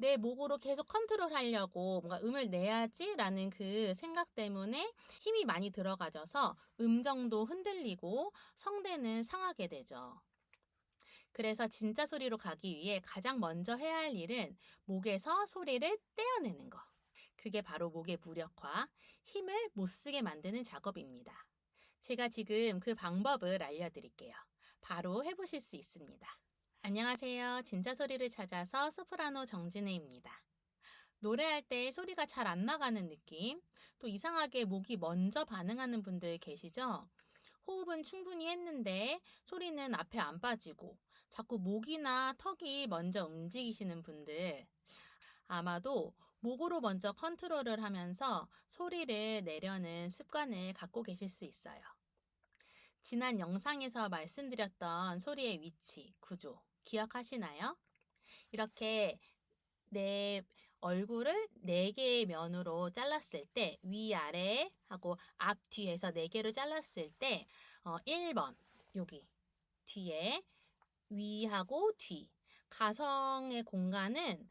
내 목으로 계속 컨트롤 하려고 뭔가 음을 내야지라는 그 생각 때문에 힘이 많이 들어가져서 음정도 흔들리고 성대는 상하게 되죠. 그래서 진짜 소리로 가기 위해 가장 먼저 해야 할 일은 목에서 소리를 떼어내는 거. 그게 바로 목의 무력화, 힘을 못 쓰게 만드는 작업입니다. 제가 지금 그 방법을 알려드릴게요. 바로 해보실 수 있습니다. 안녕하세요. 진짜 소리를 찾아서 소프라노 정진혜입니다. 노래할 때 소리가 잘 안 나가는 느낌, 또 이상하게 목이 먼저 반응하는 분들 계시죠? 호흡은 충분히 했는데 소리는 앞에 안 빠지고 자꾸 목이나 턱이 먼저 움직이시는 분들. 아마도 목으로 먼저 컨트롤을 하면서 소리를 내려는 습관을 갖고 계실 수 있어요. 지난 영상에서 말씀드렸던 소리의 위치, 구조, 기억하시나요? 이렇게 내 얼굴을 네 개의 면으로 잘랐을 때 위아래 하고 앞 뒤에서 네 개로 잘랐을 때 어, 1번 여기 뒤에 위하고 뒤 가성의 공간은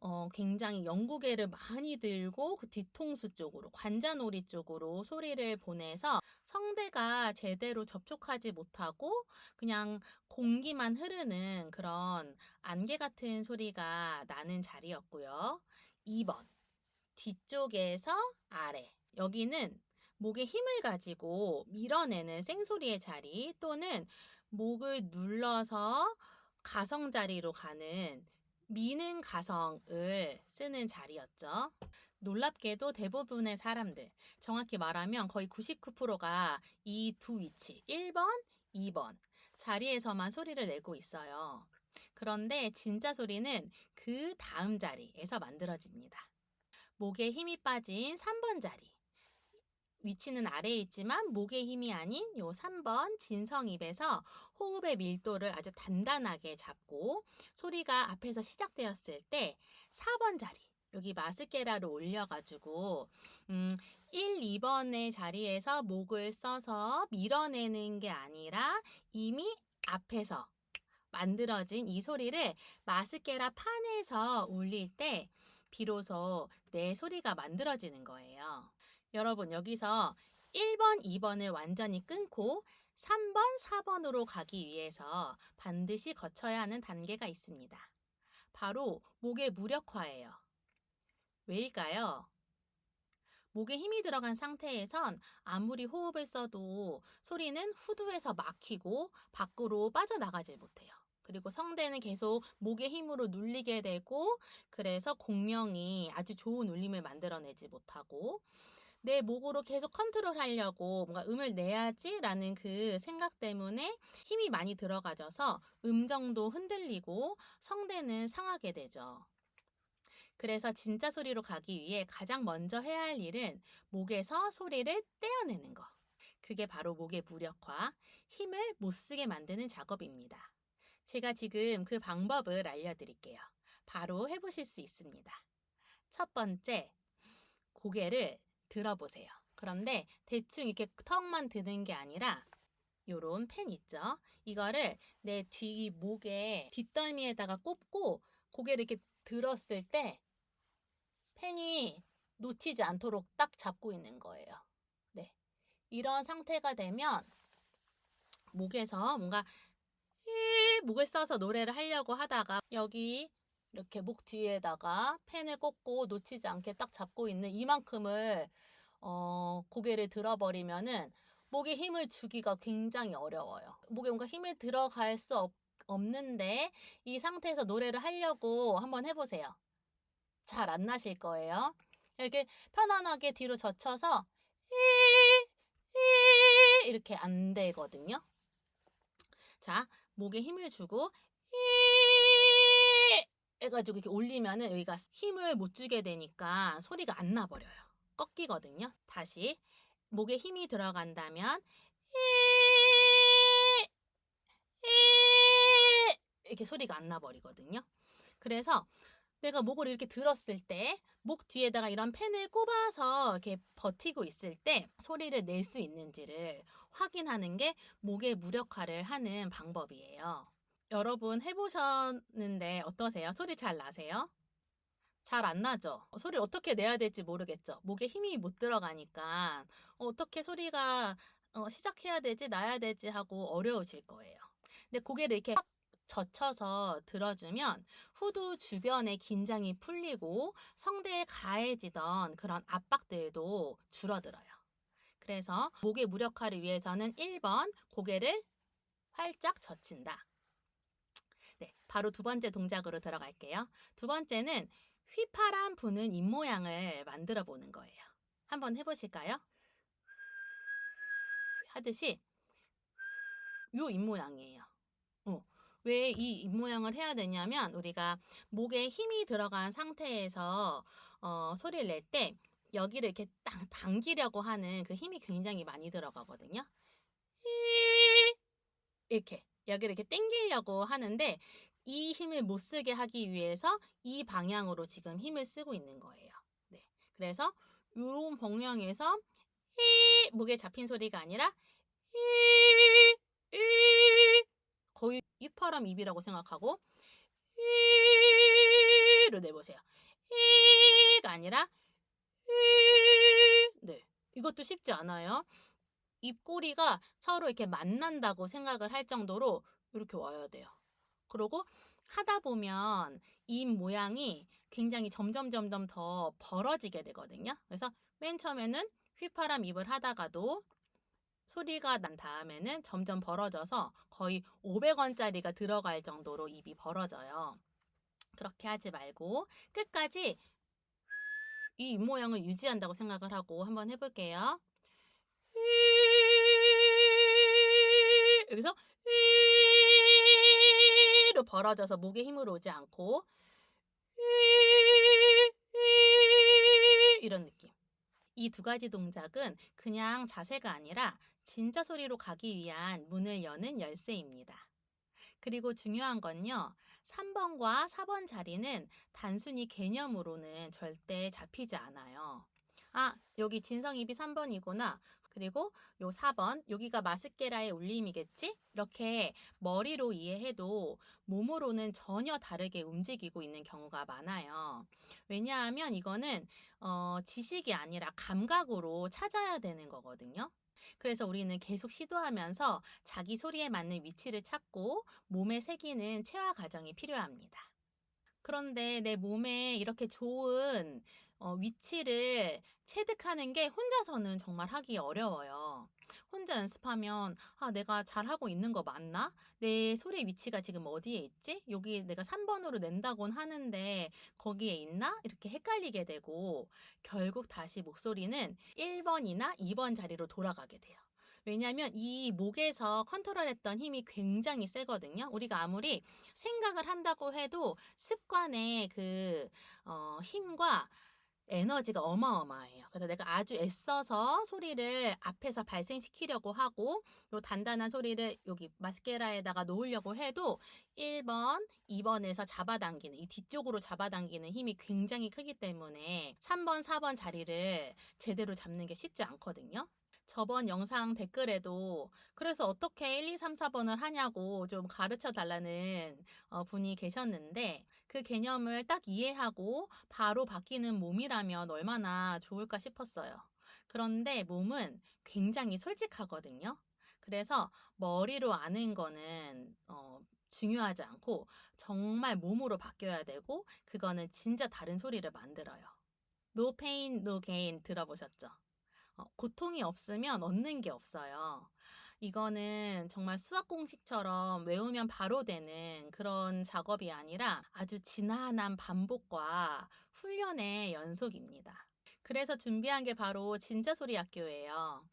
어, 굉장히 연구개를 많이 들고 그 뒤통수 쪽으로 관자놀이 쪽으로 소리를 보내서 성대가 제대로 접촉하지 못하고 그냥 공기만 흐르는 그런 안개 같은 소리가 나는 자리였고요. 2번 뒤쪽에서 아래 여기는 목에 힘을 가지고 밀어내는 생소리의 자리 또는 목을 눌러서 가성 자리로 가는 미는 가성을 쓰는 자리였죠. 놀랍게도 대부분의 사람들, 정확히 말하면 거의 99%가 이 두 위치, 1번, 2번 자리에서만 소리를 내고 있어요. 그런데 진짜 소리는 그 다음 자리에서 만들어집니다. 목에 힘이 빠진 3번 자리. 위치는 아래에 있지만 목에 힘이 아닌 요 3번 진성입에서 호흡의 밀도를 아주 단단하게 잡고 소리가 앞에서 시작되었을 때 4번 자리 여기 마스케라를 올려가지고 음, 1, 2번의 자리에서 목을 써서 밀어내는 게 아니라 이미 앞에서 만들어진 이 소리를 마스케라 판에서 울릴 때 비로소 내 소리가 만들어지는 거예요. 여러분 여기서 1번, 2번을 완전히 끊고 3번, 4번으로 가기 위해서 반드시 거쳐야 하는 단계가 있습니다. 바로 목의 무력화예요. 왜일까요? 목에 힘이 들어간 상태에선 아무리 호흡을 써도 소리는 후두에서 막히고 밖으로 빠져나가질 못해요. 그리고 성대는 계속 목의 힘으로 눌리게 되고 그래서 공명이 아주 좋은 울림을 만들어내지 못하고 내 목으로 계속 컨트롤 하려고 뭔가 음을 내야지라는 그 생각 때문에 힘이 많이 들어가져서 음정도 흔들리고 성대는 상하게 되죠. 그래서 진짜 소리로 가기 위해 가장 먼저 해야 할 일은 목에서 소리를 떼어내는 거. 그게 바로 목의 무력화, 힘을 못 쓰게 만드는 작업입니다. 제가 지금 그 방법을 알려드릴게요. 바로 해보실 수 있습니다. 첫 번째, 고개를 들어보세요. 그런데 대충 이렇게 턱만 드는 게 아니라 요런 펜 있죠? 이거를 내 뒤 목에 뒷덜미에다가 꼽고 고개를 이렇게 들었을 때 펜이 놓치지 않도록 딱 잡고 있는 거예요. 네. 이런 상태가 되면 목에서 뭔가 히 목을 써서 노래를 하려고 하다가 여기 이렇게 목 뒤에다가 펜을 꽂고 놓치지 않게 딱 잡고 있는 이만큼을 어, 고개를 들어버리면은 목에 힘을 주기가 굉장히 어려워요. 목에 뭔가 힘을 들어갈 수 없, 없는데 이 상태에서 노래를 하려고 한번 해보세요. 잘 안 나실 거예요. 이렇게 편안하게 뒤로 젖혀서 이렇게 안 되거든요. 자, 목에 힘을 주고 이 해가지고 이렇게 올리면은 여기가 힘을 못 주게 되니까 소리가 안 나버려요. 꺾이거든요. 다시 목에 힘이 들어간다면 이렇게 소리가 안 나버리거든요. 그래서 내가 목을 이렇게 들었을 때 목 뒤에다가 이런 펜을 꼽아서 이렇게 버티고 있을 때 소리를 낼 수 있는지를 확인하는 게 목의 무력화를 하는 방법이에요. 여러분 해보셨는데 어떠세요? 소리 잘 나세요? 잘 안 나죠. 어, 소리 어떻게 내야 될지 모르겠죠. 목에 힘이 못 들어가니까 어, 어떻게 소리가 어, 시작해야 되지, 나야 되지 하고 어려우실 거예요. 근데 고개를 이렇게 확 젖혀서 들어주면 후두 주변의 긴장이 풀리고 성대에 가해지던 그런 압박들도 줄어들어요. 그래서 목의 무력화를 위해서는 1번 고개를 활짝 젖힌다. 네, 바로 두 번째 동작으로 들어갈게요. 두 번째는 휘파람 부는 입 모양을 만들어 보는 거예요. 한번 해보실까요? 하듯이 요 입 모양이에요. 어, 왜이 입 모양을 해야 되냐면 우리가 목에 힘이 들어간 상태에서 어, 소리를 낼 때 여기를 이렇게 딱 당기려고 하는 그 힘이 굉장히 많이 들어가거든요. 이렇게 여기를 이렇게 당기려고 하는데 이 힘을 못 쓰게 하기 위해서 이 방향으로 지금 힘을 쓰고 있는 거예요. 네. 그래서 이런 방향에서 히 목에 잡힌 소리가 아니라 히, 히 거의 휘파람 입이라고 생각하고 히로 내보세요. 히가 아니라 히. 네. 이것도 쉽지 않아요. 입꼬리가 서로 이렇게 만난다고 생각을 할 정도로 이렇게 와야 돼요. 그리고 하다 보면 입 모양이 굉장히 점점 점점 더 벌어지게 되거든요. 그래서 맨 처음에는 휘파람 입을 하다가도 소리가 난 다음에는 점점 벌어져서 거의 500원짜리가 들어갈 정도로 입이 벌어져요. 그렇게 하지 말고 끝까지 이 입 모양을 유지한다고 생각을 하고 한번 해볼게요. 여기서 로 벌어져서 목에 힘을 오지 않고 이런 느낌. 이 두 가지 동작은 그냥 자세가 아니라 진짜 소리로 가기 위한 문을 여는 열쇠입니다. 그리고 중요한 건요. 3번과 4번 자리는 단순히 개념으로는 절대 잡히지 않아요. 아, 여기 진성 입이 3번이구나. 그리고 요 4번, 여기가 마스케라의 울림이겠지? 이렇게 머리로 이해해도 몸으로는 전혀 다르게 움직이고 있는 경우가 많아요. 왜냐하면 이거는 어, 지식이 아니라 감각으로 찾아야 되는 거거든요. 그래서 우리는 계속 시도하면서 자기 소리에 맞는 위치를 찾고 몸에 새기는 체화 과정이 필요합니다. 그런데 내 몸에 이렇게 좋은 어, 위치를 체득하는 게 혼자서는 정말 하기 어려워요. 혼자 연습하면 아, 내가 잘하고 있는 거 맞나? 내 소리 위치가 지금 어디에 있지? 여기 내가 3번으로 낸다곤 하는데 거기에 있나? 이렇게 헷갈리게 되고 결국 다시 목소리는 1번이나 2번 자리로 돌아가게 돼요. 왜냐하면 이 목에서 컨트롤했던 힘이 굉장히 세거든요. 우리가 아무리 생각을 한다고 해도 습관의 그 어, 힘과 에너지가 어마어마해요. 그래서 내가 아주 애써서 소리를 앞에서 발생시키려고 하고 요 단단한 소리를 여기 마스케라에다가 놓으려고 해도 1번, 2번에서 잡아당기는 이 뒤쪽으로 잡아당기는 힘이 굉장히 크기 때문에 3번, 4번 자리를 제대로 잡는 게 쉽지 않거든요. 저번 영상 댓글에도 그래서 어떻게 1, 2, 3, 4번을 하냐고 좀 가르쳐 달라는 어, 분이 계셨는데 그 개념을 딱 이해하고 바로 바뀌는 몸이라면 얼마나 좋을까 싶었어요. 그런데 몸은 굉장히 솔직하거든요. 그래서 머리로 아는 거는 어, 중요하지 않고 정말 몸으로 바뀌어야 되고 그거는 진짜 다른 소리를 만들어요. No pain, no gain 들어보셨죠? 어, 고통이 없으면 얻는 게 없어요. 이거는 정말 수학 공식처럼 외우면 바로 되는 그런 작업이 아니라 아주 지난한 반복과 훈련의 연속입니다. 그래서 준비한 게 바로 진짜 소리 학교예요.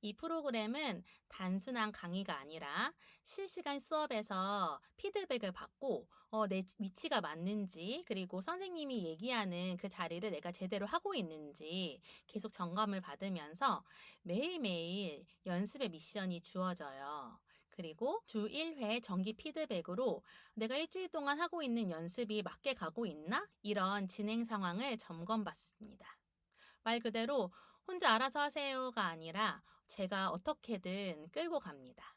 이 프로그램은 단순한 강의가 아니라 실시간 수업에서 피드백을 받고 어, 내 위치가 맞는지 그리고 선생님이 얘기하는 그 자리를 내가 제대로 하고 있는지 계속 점검을 받으면서 매일매일 연습의 미션이 주어져요. 그리고 주 1회 정기 피드백으로 내가 일주일 동안 하고 있는 연습이 맞게 가고 있나? 이런 진행 상황을 점검받습니다. 말 그대로 혼자 알아서 하세요가 아니라 제가 어떻게든 끌고 갑니다.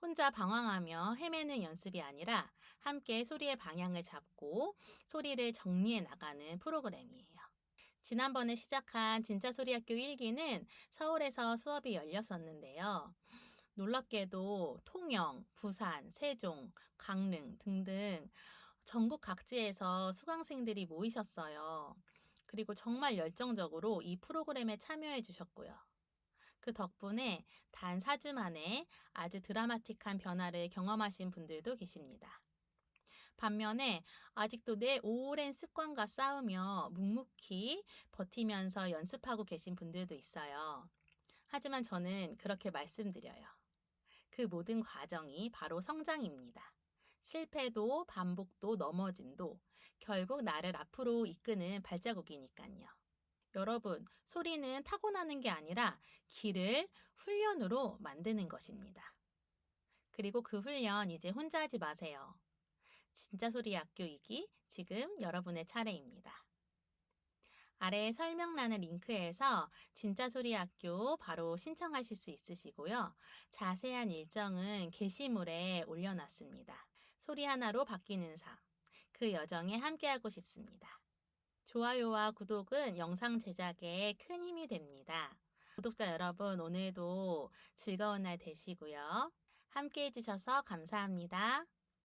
혼자 방황하며 헤매는 연습이 아니라 함께 소리의 방향을 잡고 소리를 정리해 나가는 프로그램이에요. 지난번에 시작한 진짜 소리 학교 1기는 서울에서 수업이 열렸었는데요. 놀랍게도 통영, 부산, 세종, 강릉 등등 전국 각지에서 수강생들이 모이셨어요. 그리고 정말 열정적으로 이 프로그램에 참여해 주셨고요. 그 덕분에 단 4주 만에 아주 드라마틱한 변화를 경험하신 분들도 계십니다. 반면에 아직도 내 오랜 습관과 싸우며 묵묵히 버티면서 연습하고 계신 분들도 있어요. 하지만 저는 그렇게 말씀드려요. 그 모든 과정이 바로 성장입니다. 실패도 반복도 넘어짐도 결국 나를 앞으로 이끄는 발자국이니까요. 여러분, 소리는 타고나는 게 아니라 길을 훈련으로 만드는 것입니다. 그리고 그 훈련 이제 혼자 하지 마세요. 진짜 소리 학교 2기 지금 여러분의 차례입니다. 아래 설명란을 링크해서 진짜 소리 학교 바로 신청하실 수 있으시고요. 자세한 일정은 게시물에 올려놨습니다. 소리 하나로 바뀌는 삶. 그 여정에 함께하고 싶습니다. 좋아요와 구독은 영상 제작에 큰 힘이 됩니다. 구독자 여러분, 오늘도 즐거운 날 되시고요. 함께 해주셔서 감사합니다.